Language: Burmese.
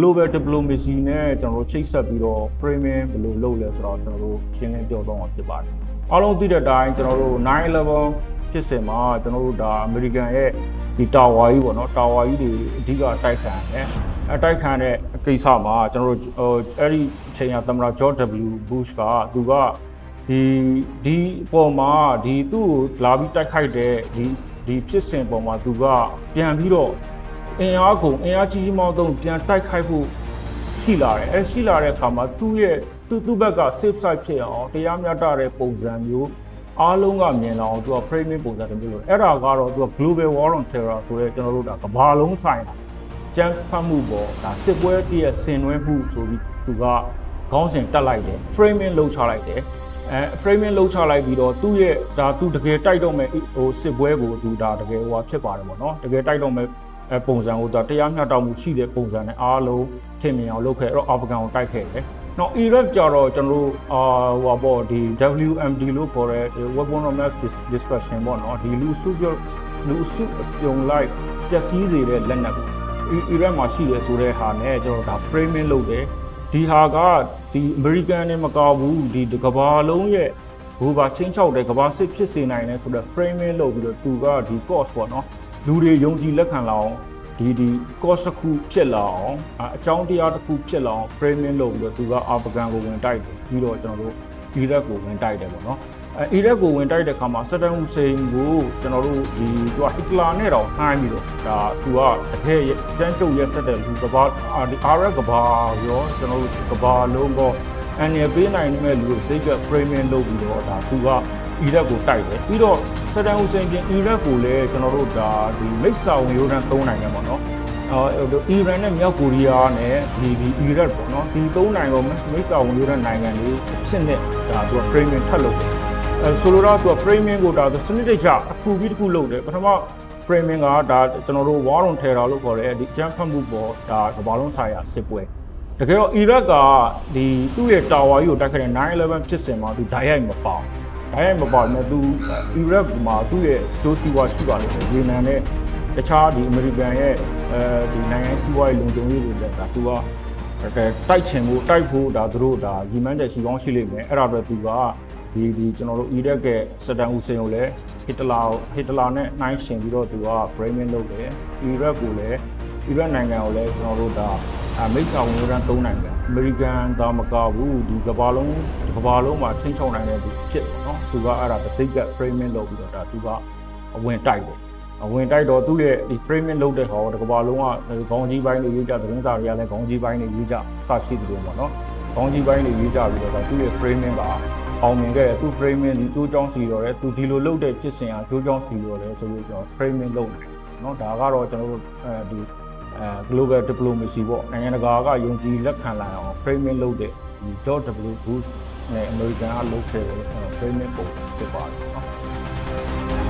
global diplomacy နဲ့ကျွန်တော်တို့ချိတ်ဆက်ပြီးတော့ framing ဘယ်လိုလုပ်လဲဆိုတော့ကျွန်တော်တို့ရှင်းလင်းပြောသွားမှာဖြစ်ပါတယ်အားလုံးသိတဲ့အတိုင်းကျွန်တော်တို့9/11ဖြစ်စဉ်မှာကျွန်တော်တို့ဒါ American ရဲ့ဒီတာဝါကြီးပေါ့နော်တာဝါကြီးတွေအဓိကတိုက်ခံတယ်အတိုက်ခံတဲ့ကိစ္စမှာကျွန်တော်တို့ဟိုအဲ့ဒီအချိန်ကသမ္မတ George W Bush ကသူကဒီဒီအပေါ်မှာဒီသူ့ကိုလာပြီးတိုက်ခိုက်တဲ့ဒီဒီဖြစ်စဉ်အပေါ်မှာသူကပြန်ပြီးတော့ အင်အားကုန်အင်အားကြီးကြီးမောင်းသုံးပြန်တိုက်ခိုက်ဖို့ရှိလာတယ်အဲရှိလာတဲ့အခါမှာသူ့ရဲ့သူ့သူ့ဘက်က safe side ဖြစ်အောင်တရားမျှတတဲ့ပုံစံမျိုးအားလုံးကမြင်လာအောင်သူက framing ပုံစံတစ်မျိုးလို့အဲ့ဒါကတော့သူက global war on terror ဆိုတဲ့ကျွန်တော်တို့ဒါကမ္ဘာလုံးဆိုင်တာကြမ်းဖက်မှုပေါ်ဒါစစ်ပွဲတည်းရဲ့ဆင်နွှဲမှုဆိုပြီးသူကခေါင်းစဉ်တက်လိုက်တယ် framing လုပ်ချလိုက်တယ်အဲ framing လုပ်ချလိုက်ပြီးတော့သူ့ရဲ့ဒါသူတကယ်တိုက်တော့မဲ့ဟိုစစ်ပွဲကိုသူဒါတကယ်ဟိုဖြစ်ပါတယ်ပေါ့နော်တကယ်တိုက်တော့မဲ့ အဲပုံစံကိုတော့တရားမျှတမှုရှိတဲ့ပုံစံနဲ့အားလုံးထင်မြင်အောင်လုပ်ခဲ့အဲ့တော့အာဖဂန်ကိုတိုက်ခဲ့တယ်။နောက် Iraq ကြတော့ကျွန်တော်တို့အာဟိုပါပေါ့ဒီ WMD လို့ခေါ်တဲ့ Weapon of Mass Destruction ပေါ့နော်ဒီလူစုပြုတ်လူစုပြုံလိုက်ပျက်စီးစေတဲ့လက်နက်ကို Iraq မှာရှိတယ်ဆိုတဲ့ဟာနဲ့ကျွန်တော်ဒါ framing လုပ်တယ်ဒီဟာကဒီ American နဲ့မကောက်ဘူးဒီကမ္ဘာလုံးရဲ့ ဘူပါချင်းချောက်တဲ့ကမ္ဘာစစ်ဖြစ်စေနိုင်တယ်ဆိုတော့ framing လုပ်ပြီးတော့သူကဒီ cost ပေါ့နော်လူတွေယုံကြည်လက်ခံလာအောင်ဒီဒီ cost တစ်ခုဖြစ်လာအောင်အအကြောင်းတရားတစ်ခုဖြစ်လာအောင် framing လုပ်ပြီးတော့သူကအာဖဂန်ကိုဝင်တိုက်တယ်ပြီးတော့ကျွန်တော်တို့အီရတ်ကိုဝင်တိုက်တယ်ပေါ့နော်အဲအီရတ်ကိုဝင်တိုက်တဲ့ခါမှာဆဒမ်ဟူစိန်ကိုကျွန်တော်တို့ဒီသူကဟစ်တလာနဲ့တော့နှိုင်းပြီးတော့ဒါသူကတကယ်ကျန်းကျုပ်ရက်ဆက်တဲ့လူကဘာအာဒီအာရက်ကဘာရောကျွန်တော်တို့ကဘာလုံးကော အန်ရပေးနိုင်တဲ့လူကိုစိတ်က framing လုပ်ပြီးတော့ဒါသူကအီရတ်ကိုတိုက်တယ်ပြီးတော့ဆဒမ်ဟူစိန်ပြင်အီရတ်ကိုလည်းကျွန်တော်တို့ဒါဒီမိတ်ဆာဝင်ရိုးတန်းသုံးနိုင်တယ်ပေါ့နော်အော်အီရန်နဲ့မြောက်ကိုရီးယားနဲ့ဒီဒီအီရတ်ပေါ့နော်ဒီသုံးနိုင်ငံမိတ်ဆာဝင်ရိုးတန်းနိုင်ငံလေးဖြစ်နေဒါသူက framing ထပ်လုပ်တယ်အဲဆိုလိုတော့သူက framing ကိုဒါသူစနစ်တကျတစ်ခုပြီးတစ်ခုလုပ်တယ်ပထမ framing ကဒါကျွန်တော်တို့ war on terror လို့ခေါ်တဲ့ဒီကြမ်းဖက်မှုပေါ်ဒါကမ္ဘာလုံးဆိုင်ရာစစ်ပွဲ တကယ်တော့အီရတ်ကဒီသူ့ရဲ့တာဝါကြီးကိုတိုက်ခဲ့တဲ့9/11ဖြစ်စဉ်မှာသူဓာတ်ရိုက်မပေါအောင်ဓာတ်ရိုက်မပေါနဲ့သူအီရတ်မှာသူ့ရဲ့ဒိုးစီဝါရှိပါလိမ့်မယ်ရေနံနဲ့တခြားဒီအမေရိကန်ရဲ့အဲဒီနိုင်ငံစီးပွားရေးလုံခြုံရေးတွေလည်းဒါသူကတိုက်ချင်ဖို့တိုက်ဖို့ဒါသူတို့ဒါရီမန်းချက်ရှိကောင်းရှိလိမ့်မယ်အဲ့ဒါပဲသူကဒီဒီကျွန်တော်တို့အီရတ်ကစတန်ဟူစိန်ကိုလည်းဟစ်တလာဟစ်တလာနဲ့နှိုင်းရှင်ပြီးတော့သူက framing လုပ်တယ်အီရတ်ကိုလည်းအီရတ်နိုင်ငံကိုလည်းကျွန်တော်တို့ဒါ အမိတ်ဆောင်ဝန်ရန်သုံးနိုင်ငံအမေရိကန်ဒါမကဘူးဒီကမ္ဘာလုံးကမ္ဘာလုံးမှာချင်းချောင်းနိုင်တဲ့သူဖြစ်တယ်နော်သူကအဲ့ဒါတစ်စိတ်က framing လုပ်ပြီးတော့ဒါသူကအဝင်တိုက်တယ်အဝင်တိုက်တော့သူ့ရဲ့ဒီ framing လုပ်တဲ့ဟောတကဘာလုံးကခေါင်းကြီးပိုင်းတွေရေးကြသတင်းစာတွေကလည်းခေါင်းကြီးပိုင်းတွေရေးကြစရှိတယ်လို့ပေါ့နော်ခေါင်းကြီးပိုင်းတွေရေးကြပြီးတော့သူ့ရဲ့ framing ကအောင်မြင်ခဲ့တယ်သူ framing ဒီကျိုးချောင်းစီရောတယ်သူဒီလိုလုပ်တဲ့ဖြစ်စဉ်ကကျိုးချောင်းစီရောတယ်ဆိုလို့ကျွန်တော် framing လုပ်တယ်နော်ဒါကတော့ကျွန်တော်တို့အဲဒီ အဲ global diplomacy ပေါ့နိုင်ငံတကာကယုံကြည်လက်ခံလာအောင် framing လုပ်တဲ့ဒီ George W Bush နဲ့ American ကလုပ်ခဲ့တဲ့ framing ပုံဖြစ်ပါတယ်နော်